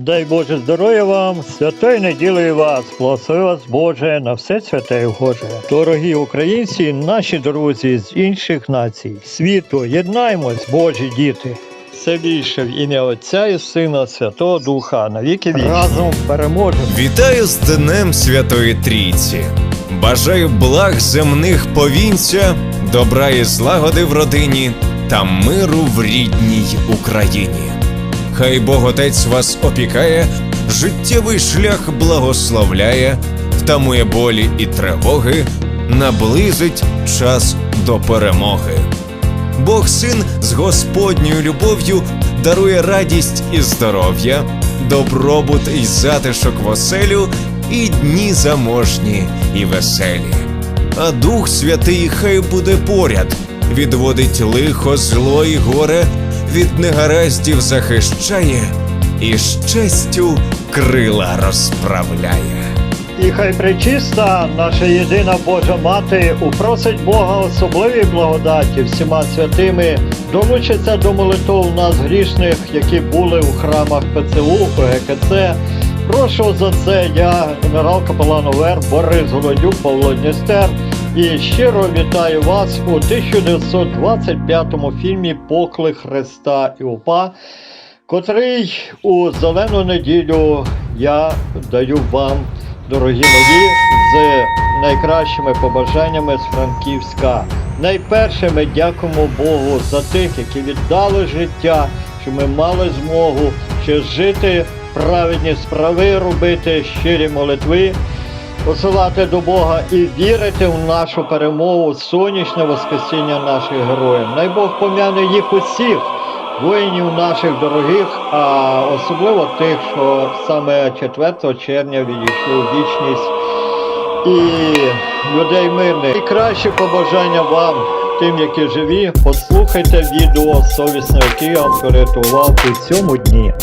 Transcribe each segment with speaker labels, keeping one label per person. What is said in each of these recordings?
Speaker 1: Дай Боже здоров'я вам, святої неділі вас, благослови вас Боже на все святе і Боже. Дорогі українці, наші друзі з інших націй, світу, єднаймось, Божі діти. Все більше в ім'я Отця і Сина, Святого Духа, навіки вічні. Разом переможемо.
Speaker 2: Вітаю з Днем Святої Трійці. Бажаю благ земних повінця, добра і злагоди в родині та миру в рідній Україні. Хай Бог Отець вас опікає, життєвий шлях благословляє, втамує болі і тривоги, наблизить час до перемоги. Бог син з Господньою любов'ю дарує радість і здоров'я, добробут і затишок в оселю, і дні заможні і веселі. А Дух Святий хай буде поряд, відводить лихо, зло і горе, від негараздів захищає і з честю крила розправляє.
Speaker 1: І хай пречиста, наша єдина Божа Мати, упросить Бога особливій благодаті всіма святими, долучиться до молитов нас грішних, які були у храмах ПЦУ, ГКЦ. Прошу за це я, генерал капелан ОВР Борис Голодюк, Павло Дністер. І щиро вітаю вас у 1925 фільмі Поклик Христа і УПА, котрий у зелену неділю я даю вам дорогі мої, з найкращими побажаннями з Франківська. Найперше ми дякуємо Богу за тих, які віддали життя, що ми мали змогу ще жити, праведні справи робити, щирі молитви, посилати до Бога і вірити в нашу перемогу, сонячне воскресіння наших героїв. Най Бог пом'яне їх усіх воїнів наших дорогих, а особливо тих, що саме 4 червня відійшли в вічність і людей мирних. І краще побажання вам, тим, які живі, послухайте відео совісне, яке я вам порятував у цьому дні.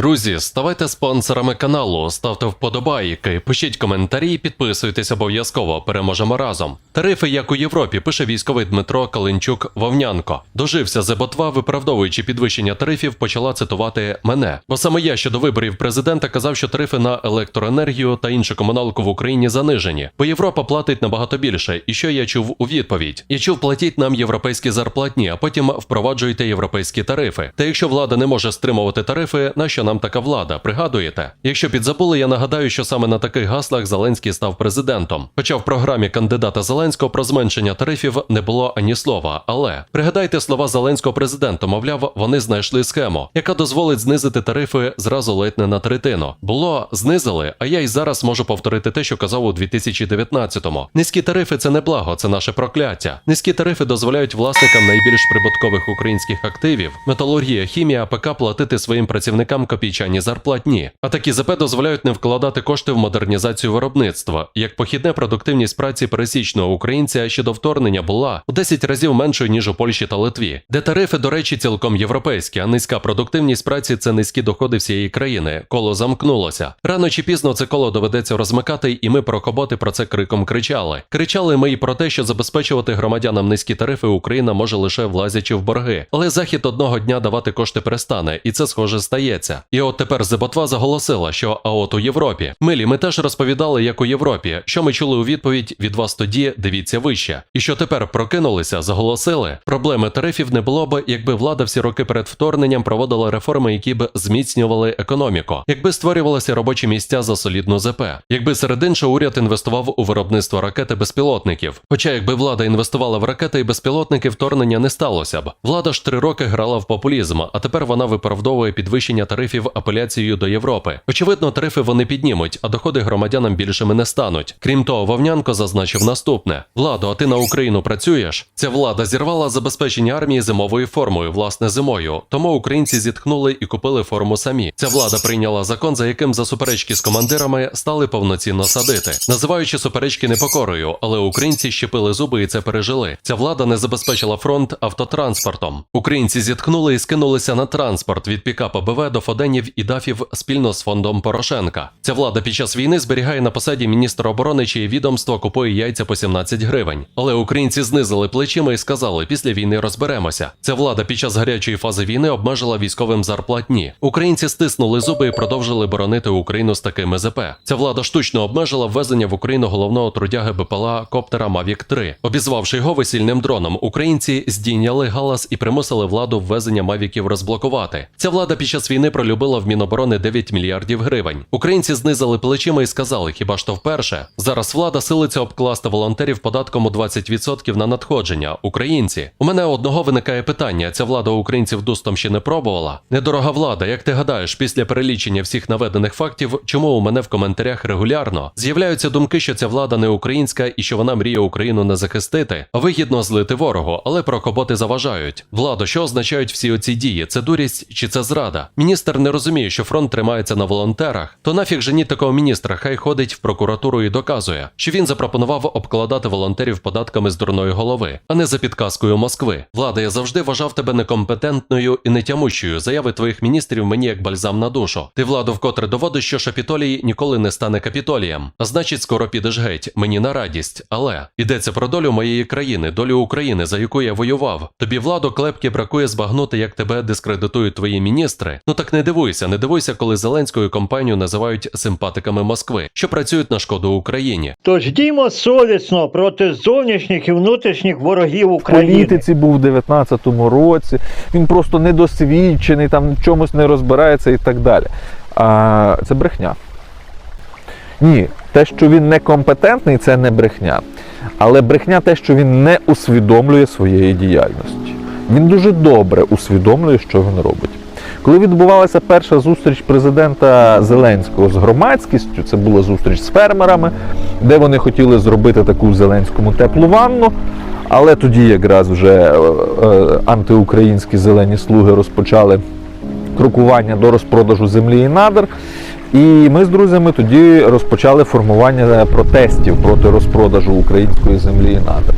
Speaker 3: Друзі, ставайте спонсорами каналу, ставте вподобайки, пишіть коментарі, підписуйтесь обов'язково. Переможемо разом. Тарифи, як у Європі, пише військовий Дмитро Калинчук Вовнянко. Дожився за ботва, виправдовуючи підвищення тарифів, почала цитувати мене. Бо саме я ще до виборів президента казав, що тарифи на електроенергію та іншу комуналку в Україні занижені, бо Європа платить набагато більше. І що я чув у відповідь? Я чув, платіть нам європейські зарплатні, а потім впроваджуйте європейські тарифи. Та якщо влада не може стримувати тарифи, на що нам така влада? Пригадуєте? Якщо підзабули, я нагадаю, що саме на таких гаслах Зеленський став президентом. Хоча в програмі кандидата Зеленського про зменшення тарифів не було ані слова. Але пригадайте слова Зеленського президента, мовляв, вони знайшли схему, яка дозволить знизити тарифи зразу ледь не на третину. Було знизили, а я й зараз можу повторити те, що казав у 2019-му. Низькі тарифи це не благо, це наше прокляття. Низькі тарифи дозволяють власникам найбільш прибуткових українських активів, металургія, хімія, АПК платити своїм працівникам копійчані зарплатні. А такі ЗП дозволяють не вкладати кошти в модернізацію виробництва. Як похідне продуктивність праці пересічного українця ще до вторгнення була у 10 разів меншою ніж у Польщі та Литві, де тарифи, до речі, цілком європейські, а низька продуктивність праці це низькі доходи всієї країни. Коло замкнулося. Рано чи пізно це коло доведеться розмикати, і ми про коботи про це криком кричали. Кричали ми і про те, що забезпечувати громадянам низькі тарифи Україна може лише влазячи в борги. Але захід одного дня давати кошти перестане, і це схоже стається. І от тепер Зеботва заголосила, що а от у Європі. Милі, ми теж розповідали, як у Європі. Що ми чули у відповідь від вас тоді, дивіться вище. І що тепер прокинулися, заголосили. Проблеми тарифів не було б, якби влада всі роки перед вторгненням проводила реформи, які б зміцнювали економіку, якби створювалися робочі місця за солідну ЗП, якби серед іншого уряд інвестував у виробництво ракети безпілотників. Хоча якби влада інвестувала в ракети і безпілотники, вторгнення не сталося б. Влада ж три роки грала в популізм, а тепер вона виправдовує підвищення тарифів апеляцією до Європи. Очевидно, тарифи вони піднімуть, а доходи громадянам більшими не стануть. Крім того, Вовнянко зазначив наступне: Владо, а ти на Україну працюєш? Ця влада зірвала забезпечення армії зимовою формою, власне, зимою. Тому українці зітхнули і купили форму самі. Ця влада прийняла закон, за яким за суперечки з командирами стали повноцінно садити, називаючи суперечки непокорою, але українці щепили зуби і це пережили. Ця влада не забезпечила фронт автотранспортом. Українці зітхнули і скинулися на транспорт від пікапа БВ до ФОД Буденів і Дафів спільно з фондом Порошенка. Ця влада під час війни зберігає на посаді міністра оборони, чиє відомство купує яйця по 17 гривень. Але українці знизили плечима і сказали, після війни розберемося. Ця влада під час гарячої фази війни обмежила військовим зарплатні. Українці стиснули зуби і продовжили боронити Україну з такими ЗП. Ця влада штучно обмежила ввезення в Україну головного трудяги БПЛА коптера Mavic 3. Обізвавши його весільним дроном, українці здійняли галас і примусили владу ввезення мавіків розблокувати. Ця влада під час війни пролюбила в Міноборони 9 мільярдів гривень. Українці знизили плечима і сказали, хіба ж то вперше. Зараз влада силиться обкласти волонтерів податком у 20% на надходження. Українці. У мене одного виникає питання: ця влада українців дустом ще не пробувала. Недорога влада, як ти гадаєш, після перелічення всіх наведених фактів, чому у мене в коментарях регулярно з'являються думки, що ця влада не українська і що вона мріє Україну не захистити, а вигідно злити ворогу, але прокоботи заважають. Владо, що означають всі оці дії? Це дурість чи це зрада? Міністр не розуміє, що фронт тримається на волонтерах. То нафіг женіть такого міністра, хай ходить в прокуратуру і доказує, що він запропонував обкладати волонтерів податками з дурної голови, а не за підказкою Москви. Влада, я завжди вважав тебе некомпетентною і нетямущою. Заяви твоїх міністрів мені як бальзам на душу. Ти владу вкотре доводиш, що Шапітолій ніколи не стане капітолієм. А значить, скоро підеш геть. Мені на радість. Але йдеться про долю моєї країни, долю України, за яку я воював. Тобі владу клепки бракує збагнути, як тебе дискредитують твої міністри. Ну так не дивуйся, не дивуйся, коли Зеленською компанію називають симпатиками Москви, що працюють на шкоду Україні.
Speaker 1: Тож діймо совісно проти зовнішніх і внутрішніх ворогів України.
Speaker 4: політиці був у 19-му році, він просто недосвідчений, там в чомусь не розбирається і так далі. А це брехня. Ні, те, що він некомпетентний, це не брехня. Але брехня те, що він не усвідомлює своєї діяльності. Він дуже добре усвідомлює, що він робить. Коли відбувалася перша зустріч президента Зеленського з громадськістю, це була зустріч з фермерами, де вони хотіли зробити таку Зеленському теплу ванну. Але тоді якраз вже е, е, антиукраїнські зелені слуги розпочали крокування до розпродажу землі і надр. І ми з друзями тоді розпочали формування протестів проти розпродажу української землі і надр.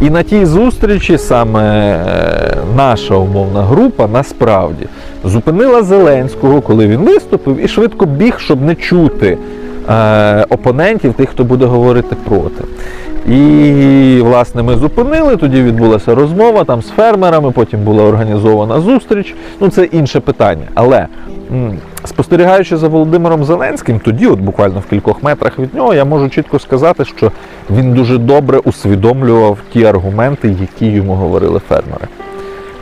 Speaker 4: І на тій зустрічі саме е, наша умовна група насправді зупинила Зеленського, коли він виступив, і швидко біг, щоб не чути е, опонентів, тих, хто буде говорити проти. І, власне, ми зупинили, тоді відбулася розмова там з фермерами, потім була організована зустріч. Ну, це інше питання. Але спостерігаючи за Володимиром Зеленським, тоді, от буквально в кількох метрах від нього, я можу чітко сказати, що він дуже добре усвідомлював ті аргументи, які йому говорили фермери.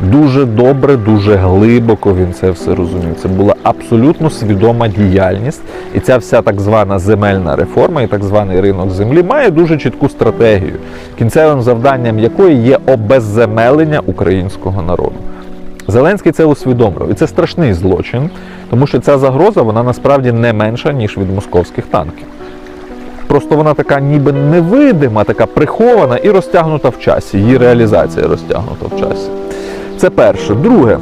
Speaker 4: Дуже добре, дуже глибоко він це все розумів. Це була абсолютно свідома діяльність, і ця вся так звана земельна реформа і так званий ринок землі має дуже чітку стратегію, кінцевим завданням якої є обезземелення українського народу. Зеленський це усвідомлював, і це страшний злочин, тому що ця загроза вона насправді не менша ніж від московських танків. Просто вона така ніби невидима, така прихована і розтягнута в часі. Її реалізація розтягнута в часі. Це перше. Друге,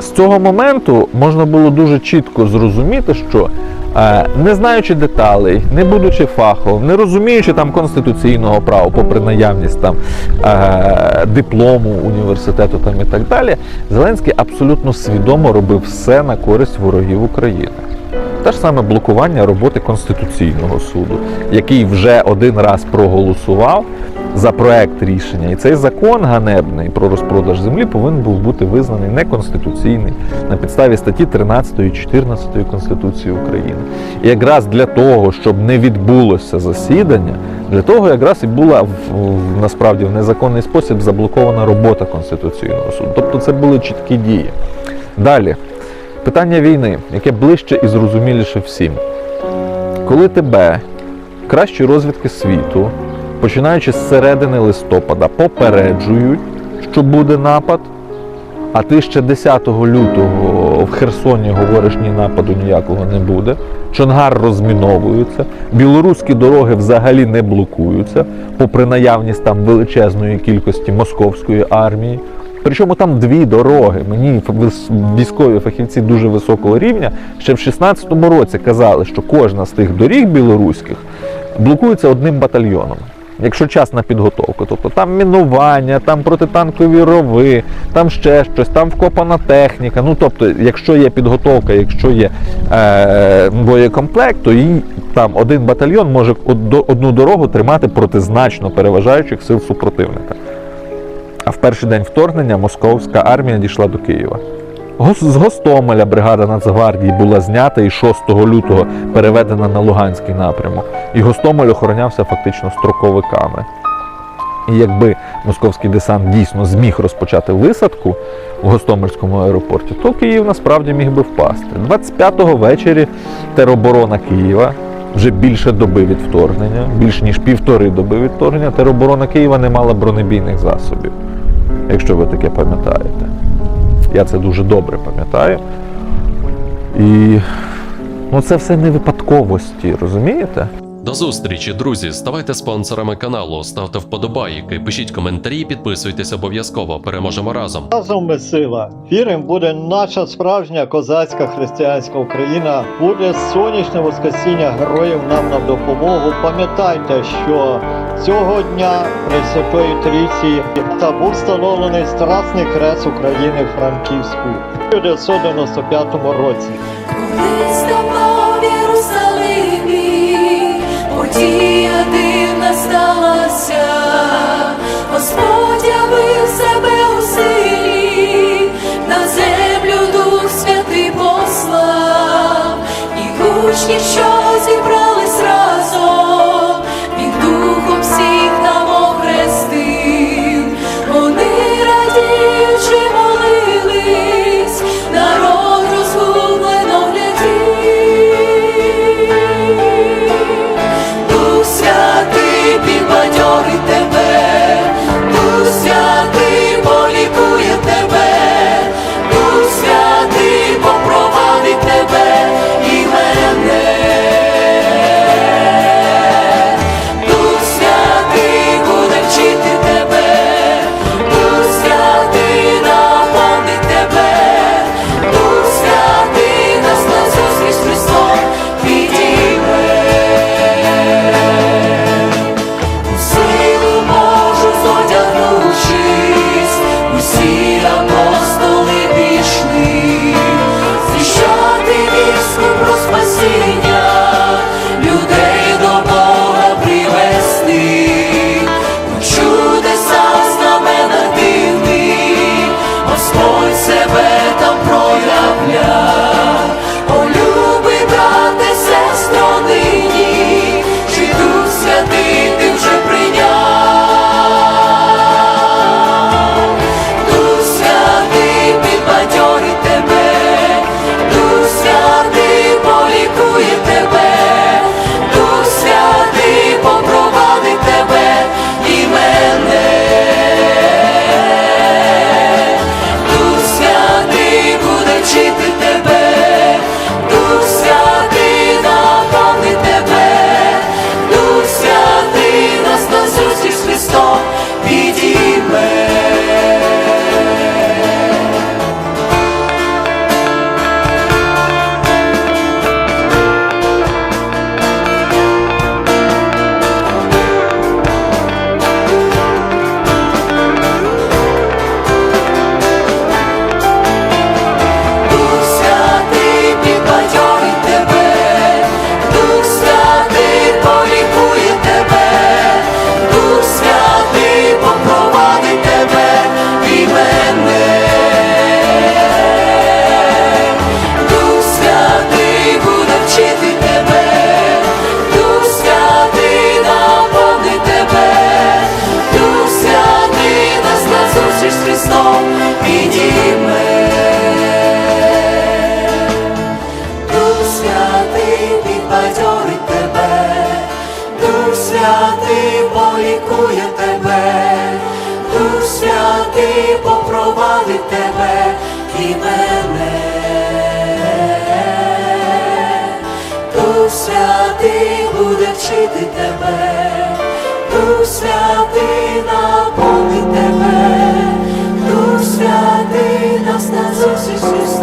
Speaker 4: з цього моменту можна було дуже чітко зрозуміти, що е, не знаючи деталей, не будучи фаховим, не розуміючи там конституційного права, попри наявність там е, диплому університету там і так далі, Зеленський абсолютно свідомо робив все на користь ворогів України. Те ж саме блокування роботи Конституційного суду, який вже один раз проголосував за проект рішення. І цей закон ганебний про розпродаж землі повинен був бути визнаний неконституційний на підставі статті 13 і 14 Конституції України. І якраз для того, щоб не відбулося засідання, для того якраз і була насправді в незаконний спосіб заблокована робота Конституційного суду. Тобто це були чіткі дії. Далі. Питання війни, яке ближче і зрозуміліше всім. Коли тебе кращі розвідки світу, починаючи з середини листопада, попереджують, що буде напад, а ти ще 10 лютого в Херсоні говориш, ні нападу ніякого не буде. Чонгар розміновується, білоруські дороги взагалі не блокуються, попри наявність там величезної кількості московської армії. Причому там дві дороги. Мені військові фахівці дуже високого рівня ще в 16-му році казали, що кожна з тих доріг білоруських блокується одним батальйоном. Якщо час на підготовку. Тобто там мінування, там протитанкові рови, там ще щось, там вкопана техніка. Ну тобто, якщо є підготовка, якщо є е, боєкомплект, то і там один батальйон може одну дорогу тримати проти значно переважаючих сил супротивника. А в перший день вторгнення московська армія дійшла до Києва. З Гостомеля бригада Нацгвардії була знята і 6 лютого переведена на Луганський напрямок. І Гостомель охоронявся фактично строковиками. І якби московський десант дійсно зміг розпочати висадку в Гостомельському аеропорті, то Київ насправді міг би впасти. 25-го ввечері тероборона Києва, вже більше доби від вторгнення, більш ніж півтори доби від вторгнення, тероборона Києва не мала бронебійних засобів, якщо ви таке пам'ятаєте. Я це дуже добре пам'ятаю. І ну, це все не випадковості, розумієте?
Speaker 3: До зустрічі, друзі. Ставайте спонсорами каналу, ставте вподобайки, пишіть коментарі, підписуйтесь обов'язково. Переможемо разом.
Speaker 1: Разом ми сила. Віримо, буде наша справжня козацька християнська Україна. Буде сонячне воскресіння героїв нам на допомогу. Пам'ятайте, що цього дня при Святої Трійці та був встановлений Страсний хрест України в Франківську у 1995 році.
Speaker 5: Подія дивна сталася, Господь явив себе у силі, на землю Дух Святий послав, і гучні що Святий полікує тебе, Дух Святий попровадить тебе і мене. Дух Святий буде вчити тебе, Дух Святий наповнить тебе, Дух Святий нас на зустріч з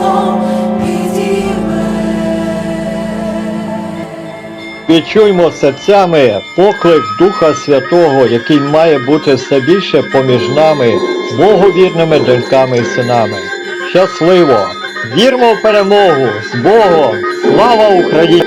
Speaker 1: Відчуймо серцями поклик Духа Святого, який має бути все більше поміж нами, боговірними доньками і синами. Щасливо! Вірмо в перемогу! З Богом! Слава Україні!